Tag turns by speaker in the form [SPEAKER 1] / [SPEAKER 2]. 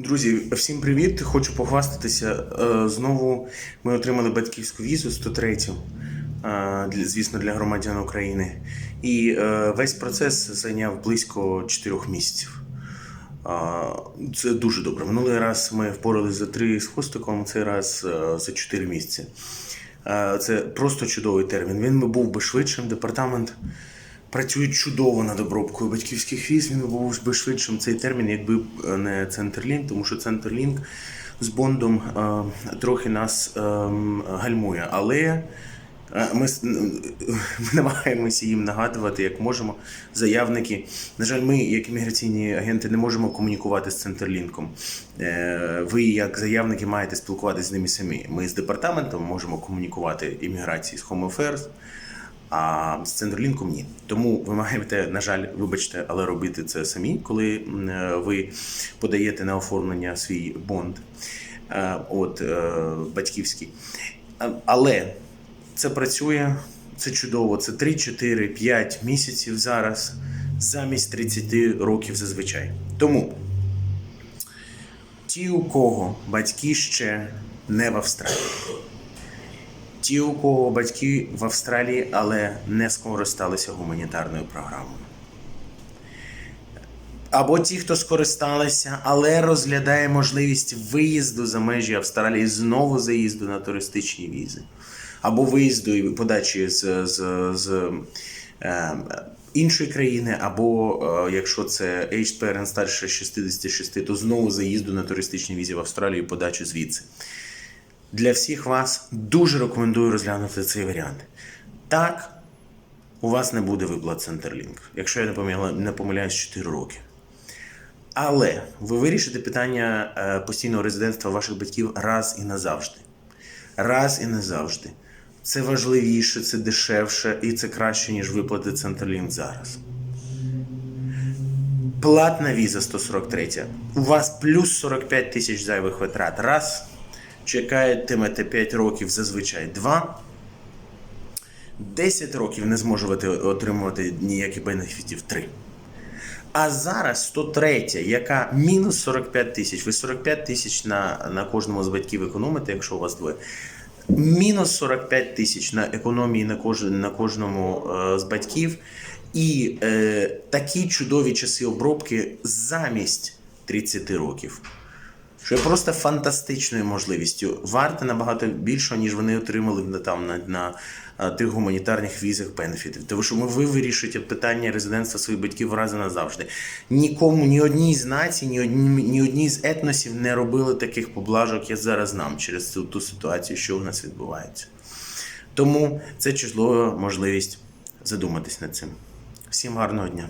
[SPEAKER 1] Друзі, всім привіт! Хочу похвастатися. Е, Знову ми отримали батьківську візу 103, е, звісно, для громадян України. І е, весь процес зайняв близько 4 місяців. Це дуже добре. Минулий раз ми впоралися за 3 з хвостиком, цей раз за 4 місяці. Це просто чудовий термін. Він був би швидшим. Департамент працює чудово над обробкою батьківських віз. Він був би швидшим цей термін, якби е, не Центрлінк, тому що Центрлінк з Бондом е, трохи нас е, гальмує. Але е, ми, ми намагаємося їм нагадувати, як можемо. Заявники. На жаль, ми, як імміграційні агенти, не можемо комунікувати з Центрлінком. Ви, як заявники, маєте спілкуватися з ними самі. Ми з департаментом можемо комунікувати імміграції з Home Affairs, а з Центрлінком ні. Тому ви маєте, на жаль, вибачте, але робити це самі, коли е, ви подаєте на оформлення свій бонд, е, от е, батьківський. Але це працює, це чудово. Це 3, 4, 5 місяців зараз замість 30 років зазвичай. Тому ті, у кого батьки ще не в Австралії. Ті, у кого батьки в Австралії, але не скористалися гуманітарною програмою. Або ті, хто скористалися, але розглядає можливість виїзду за межі Австралії, знову заїзду на туристичні візи. Або виїзду і подачі з, з, з е, іншої країни, або е, якщо це aged parent старше 66, то знову заїзду на туристичні візи в Австралію і подачу звідси. Для всіх вас дуже рекомендую розглянути цей варіант. Так, у вас не буде виплат Centerlink, якщо я не помиляю- не помиляюсь 4 роки. Але ви вирішите питання е, постійного резидентства ваших батьків раз і назавжди. Раз і назавжди. Це важливіше, це дешевше і це краще, ніж виплати Centerlink зараз. Платна віза 143. У вас плюс 45 тисяч зайвих витрат. Раз. Чекаєтимете 5 років, зазвичай 2. 10 років не зможете отримувати ніякі бенефітів 3. А зараз 103, яка мінус 45 тисяч. Ви 45 тисяч на, на кожному з батьків економите, якщо у вас двоє. Мінус 45 тисяч на економії на, кож, на кожному е, з батьків. І е, такі чудові часи обробки замість 30 років. Що є просто фантастичною можливістю. Варте набагато більше, ніж вони отримали на, там, на, на а, тих гуманітарних візах бенефітів. Тому що ми ви вирішуєте питання резидентства своїх батьків раз і назавжди. Нікому, ні одній з націй, ні одній, ні одній з етносів не робили таких поблажок, я зараз нам через цю ту ситуацію, що у нас відбувається. Тому це чудова можливість задуматись над цим. Всім гарного дня!